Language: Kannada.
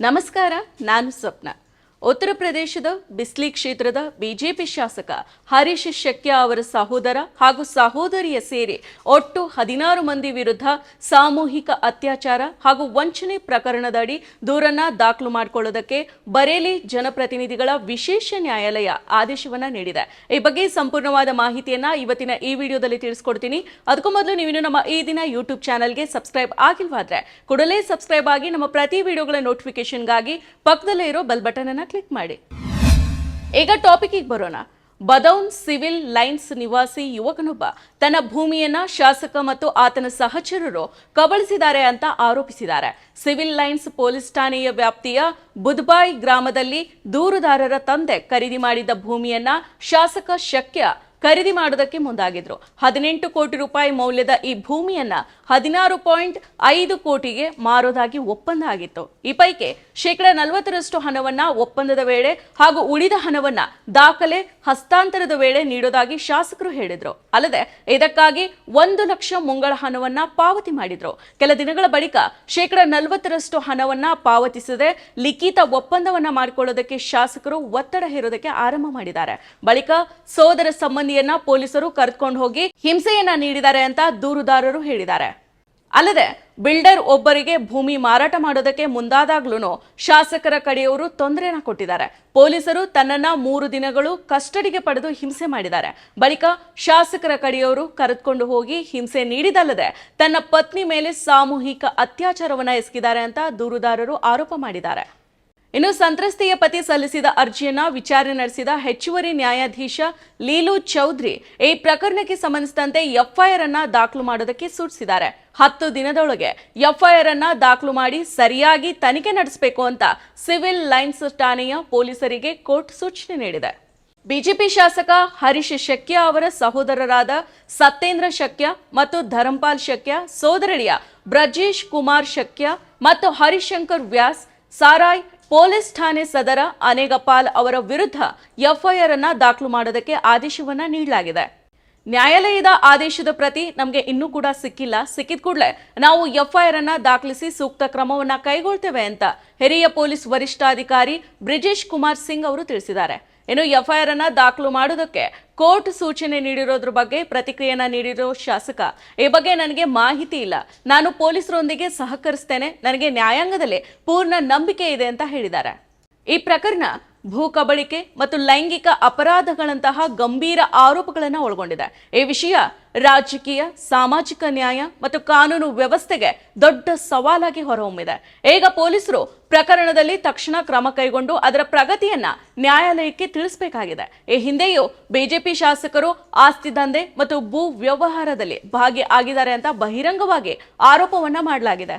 ನಮಸ್ಕಾರ ನಾನು ಸ್ವಪ್ನ. ಉತ್ತರ ಪ್ರದೇಶದ ಬಿಸ್ಲಿ ಕ್ಷೇತ್ರದ ಬಿಜೆಪಿ ಶಾಸಕ ಹರೀಶ್ ಶಕ್ಯ ಅವರ ಸಹೋದರ ಹಾಗೂ ಸಹೋದರಿಯ ಸೇರಿ ಒಟ್ಟು ಹದಿನಾರು ಮಂದಿ ವಿರುದ್ಧ ಸಾಮೂಹಿಕ ಅತ್ಯಾಚಾರ ಹಾಗೂ ವಂಚನೆ ಪ್ರಕರಣದಡಿ ದೂರನ್ನ ದಾಖಲು ಮಾಡಿಕೊಳ್ಳೋದಕ್ಕೆ ಬರೇಲಿ ಜನಪ್ರತಿನಿಧಿಗಳ ವಿಶೇಷ ನ್ಯಾಯಾಲಯ ಆದೇಶವನ್ನ ನೀಡಿದೆ. ಈ ಬಗ್ಗೆ ಸಂಪೂರ್ಣವಾದ ಮಾಹಿತಿಯನ್ನ ಇವತ್ತಿನ ಈ ವಿಡಿಯೋದಲ್ಲಿ ತಿಳಿಸ್ಕೊಡ್ತೀನಿ. ಅದಕ್ಕೂ ಮೊದಲು ನೀವು ನಮ್ಮ ಈ ದಿನ ಯೂಟ್ಯೂಬ್ ಚಾನಲ್ಗೆ ಸಬ್ಸ್ಕ್ರೈಬ್ ಆಗಿಲ್ವಾದ್ರೆ ಕೂಡಲೇ ಸಬ್ಸ್ಕ್ರೈಬ್ ಆಗಿ ನಮ್ಮ ಪ್ರತಿ ವಿಡಿಯೋಗಳ ನೋಟಿಫಿಕೇಶನ್ಗಾಗಿ ಪಕ್ಕದಲ್ಲೇ ಇರೋ ಬೆಲ್ ಬಟನ್ ಅನ್ನ ಕ್ಲಿಕ್ ಮಾಡಿ. ಈಗ ಟಾಪಿಕ್ಗೆ ಬರೋಣ. ಬದೌನ್ ಸಿವಿಲ್ ಲೈನ್ಸ್ ನಿವಾಸಿ ಯುವಕನೊಬ್ಬ ತನ್ನ ಭೂಮಿಯನ್ನ ಶಾಸಕ ಮತ್ತು ಆತನ ಸಹಚರರು ಕಬಳಿಸಿದ್ದಾರೆ ಅಂತ ಆರೋಪಿಸಿದ್ದಾರೆ. ಸಿವಿಲ್ ಲೈನ್ಸ್ ಪೊಲೀಸ್ ಠಾಣೆಯ ವ್ಯಾಪ್ತಿಯ ಬುದ್ಬಾಯ್ ಗ್ರಾಮದಲ್ಲಿ ದೂರುದಾರರ ತಂದೆ ಖರೀದಿ ಮಾಡಿದ್ದ ಭೂಮಿಯನ್ನ ಶಾಸಕ ಶಕ್ಯ ಖರೀದಿ ಮಾಡೋದಕ್ಕೆ ಮುಂದಾಗಿದ್ರು. ಹದಿನೆಂಟು ಕೋಟಿ ರೂಪಾಯಿ ಮೌಲ್ಯದ ಈ ಭೂಮಿಯನ್ನ ಹದಿನಾರು ಪಾಯಿಂಟ್ ಐದು ಕೋಟಿಗೆ ಮಾರೋದಾಗಿ ಒಪ್ಪಂದ ಆಗಿತ್ತು. ಈ ಪೈಕಿ ಶೇಕಡ ನಲವತ್ತರಷ್ಟು ಹಣವನ್ನ ಒಪ್ಪಂದದ ವೇಳೆ ಹಾಗೂ ಉಳಿದ ಹಣವನ್ನ ದಾಖಲೆ ಹಸ್ತಾಂತರದ ವೇಳೆ ನೀಡೋದಾಗಿ ಶಾಸಕರು ಹೇಳಿದ್ರು. ಅಲ್ಲದೆ ಇದಕ್ಕಾಗಿ ಒಂದು ಲಕ್ಷ ಮುಂಗಡ ಹಣವನ್ನ ಪಾವತಿ ಮಾಡಿದ್ರು. ಕೆಲ ದಿನಗಳ ಬಳಿಕ ಶೇಕಡ ನಲವತ್ತರಷ್ಟು ಹಣವನ್ನ ಪಾವತಿಸದೆ ಲಿಖಿತ ಒಪ್ಪಂದವನ್ನ ಮಾಡಿಕೊಳ್ಳೋದಕ್ಕೆ ಶಾಸಕರು ಒತ್ತಡ ಹೇರೋದಕ್ಕೆ ಆರಂಭ ಮಾಡಿದ್ದಾರೆ. ಬಳಿಕ ಸೋದರ ಸಂಬಂಧಿಯನ್ನ ಪೊಲೀಸರು ಕರೆದುಕೊಂಡು ಹೋಗಿ ಹಿಂಸೆಯನ್ನ ನೀಡಿದ್ದಾರೆ ಅಂತ ದೂರುದಾರರು ಹೇಳಿದ್ದಾರೆ. ಅಲ್ಲದೆ, ಬಿಲ್ಡರ್ ಒಬ್ಬರಿಗೆ ಭೂಮಿ ಮಾರಾಟ ಮಾಡೋದಕ್ಕೆ ಮುಂದಾದಾಗ್ಲೂ ಶಾಸಕರ ಕಡೆಯವರು ತೊಂದರೆನ ಕೊಟ್ಟಿದ್ದಾರೆ. ಪೊಲೀಸರು ತನ್ನನ್ನ ಮೂರು ದಿನಗಳು ಕಸ್ಟಡಿಗೆ ಪಡೆದು ಹಿಂಸೆ ಮಾಡಿದ್ದಾರೆ. ಬಳಿಕ ಶಾಸಕರ ಕಡೆಯವರು ಕರೆದುಕೊಂಡು ಹೋಗಿ ಹಿಂಸೆ ನೀಡಿದಲ್ಲದೆ ತನ್ನ ಪತ್ನಿ ಮೇಲೆ ಸಾಮೂಹಿಕ ಅತ್ಯಾಚಾರವನ್ನ ಎಸಗಿದ್ದಾರೆ ಅಂತ ದೂರುದಾರರು ಆರೋಪ ಮಾಡಿದ್ದಾರೆ. ಇನ್ನು ಸಂತ್ರಸ್ತೆಯ ಪತಿ ಸಲ್ಲಿಸಿದ ಅರ್ಜಿಯನ್ನ ವಿಚಾರಣೆ ನಡೆಸಿದ ಹೆಚ್ಚುವರಿ ನ್ಯಾಯಾಧೀಶ ಲೀಲು ಚೌಧರಿ ಈ ಪ್ರಕರಣಕ್ಕೆ ಸಂಬಂಧಿಸಿದಂತೆ ಎಫ್ಐಆರ್ ಅನ್ನ ದಾಖಲು ಮಾಡೋದಕ್ಕೆ ಸೂಚಿಸಿದ್ದಾರೆ. ಹತ್ತು ದಿನದೊಳಗೆ ಎಫ್ಐಆರ್ ಅನ್ನ ದಾಖಲು ಮಾಡಿ ಸರಿಯಾಗಿ ತನಿಖೆ ನಡೆಸಬೇಕು ಅಂತ ಸಿವಿಲ್ ಲೈನ್ಸ್ ಠಾಣೆಯ ಪೊಲೀಸರಿಗೆ ಕೋರ್ಟ್ ಸೂಚನೆ ನೀಡಿದೆ. ಬಿಜೆಪಿ ಶಾಸಕ ಹರೀಶ್ ಶಕ್ಯ ಅವರ ಸಹೋದರರಾದ ಸತ್ಯೇಂದ್ರ ಶಕ್ಯ ಮತ್ತು ಧರಂಪಾಲ್ ಶಕ್ಯ ಸೋದರಳಿಯ ಬ್ರಜೇಶ್ ಕುಮಾರ್ ಶಕ್ಯ ಮತ್ತು ಹರಿಶಂಕರ್ ವ್ಯಾಸ್, ಸಾರಾಯ್ ಪೊಲೀಸ್ ಠಾಣೆ ಸದರ ಅನೇಗಪಾಲ್ ಅವರ ವಿರುದ್ಧ ಎಫ್ಐಆರ್ ಅನ್ನ ದಾಖಲು ಮಾಡೋದಕ್ಕೆ ಆದೇಶವನ್ನ ನೀಡಲಾಗಿದೆ. ನ್ಯಾಯಾಲಯದ ಆದೇಶದ ಪ್ರತಿ ನಮಗೆ ಇನ್ನೂ ಕೂಡ ಸಿಕ್ಕಿಲ್ಲ. ಸಿಕ್ಕಿದ ಕೂಡಲೇ ನಾವು ಎಫ್ಐಆರ್ ಅನ್ನ ದಾಖಲಿಸಿ ಸೂಕ್ತ ಕ್ರಮವನ್ನ ಕೈಗೊಳ್ತೇವೆ ಅಂತ ಹಿರಿಯ ಪೊಲೀಸ್ ವರಿಷ್ಠಾಧಿಕಾರಿ ಬ್ರಿಜೇಶ್ ಕುಮಾರ್ ಸಿಂಗ್ ಅವರು ತಿಳಿಸಿದ್ದಾರೆ. ಇನ್ನು ಎಫ್ಐಆರ್ ಅನ್ನ ದಾಖಲು ಮಾಡೋದಕ್ಕೆ ಕೋರ್ಟ್ ಸೂಚನೆ ನೀಡಿರೋದ್ರ ಬಗ್ಗೆ ಪ್ರತಿಕ್ರಿಯೆಯನ್ನ ನೀಡಿರೋ ಶಾಸಕ, ಈ ಬಗ್ಗೆ ನನಗೆ ಮಾಹಿತಿ ಇಲ್ಲ. ನಾನು ಪೊಲೀಸರೊಂದಿಗೆ ಸಹಕರಿಸ್ತೇನೆ. ನನಗೆ ನ್ಯಾಯಾಂಗದಲ್ಲಿ ಪೂರ್ಣ ನಂಬಿಕೆ ಇದೆ ಅಂತ ಹೇಳಿದ್ದಾರೆ. ಈ ಪ್ರಕರಣ ಭೂ ಕಬಳಿಕೆ ಮತ್ತು ಲೈಂಗಿಕ ಅಪರಾಧಗಳಂತಹ ಗಂಭೀರ ಆರೋಪಗಳನ್ನು ಒಳಗೊಂಡಿದೆ. ಈ ವಿಷಯ ರಾಜಕೀಯ, ಸಾಮಾಜಿಕ ನ್ಯಾಯ ಮತ್ತು ಕಾನೂನು ವ್ಯವಸ್ಥೆಗೆ ದೊಡ್ಡ ಸವಾಲಾಗಿ ಹೊರಹೊಮ್ಮಿದೆ. ಈಗ ಪೊಲೀಸರು ಪ್ರಕರಣದಲ್ಲಿ ತಕ್ಷಣ ಕ್ರಮ ಕೈಗೊಂಡು ಅದರ ಪ್ರಗತಿಯನ್ನ ನ್ಯಾಯಾಲಯಕ್ಕೆ ತಿಳಿಸಬೇಕಾಗಿದೆ. ಈ ಹಿಂದೆಯೂ ಬಿಜೆಪಿ ಶಾಸಕರು ಆಸ್ತಿ ದಂಧೆ ಮತ್ತು ಭೂ ವ್ಯವಹಾರದಲ್ಲಿ ಭಾಗಿ ಆಗಿದ್ದಾರೆ ಅಂತ ಬಹಿರಂಗವಾಗಿ ಆರೋಪವನ್ನ ಮಾಡಲಾಗಿದೆ.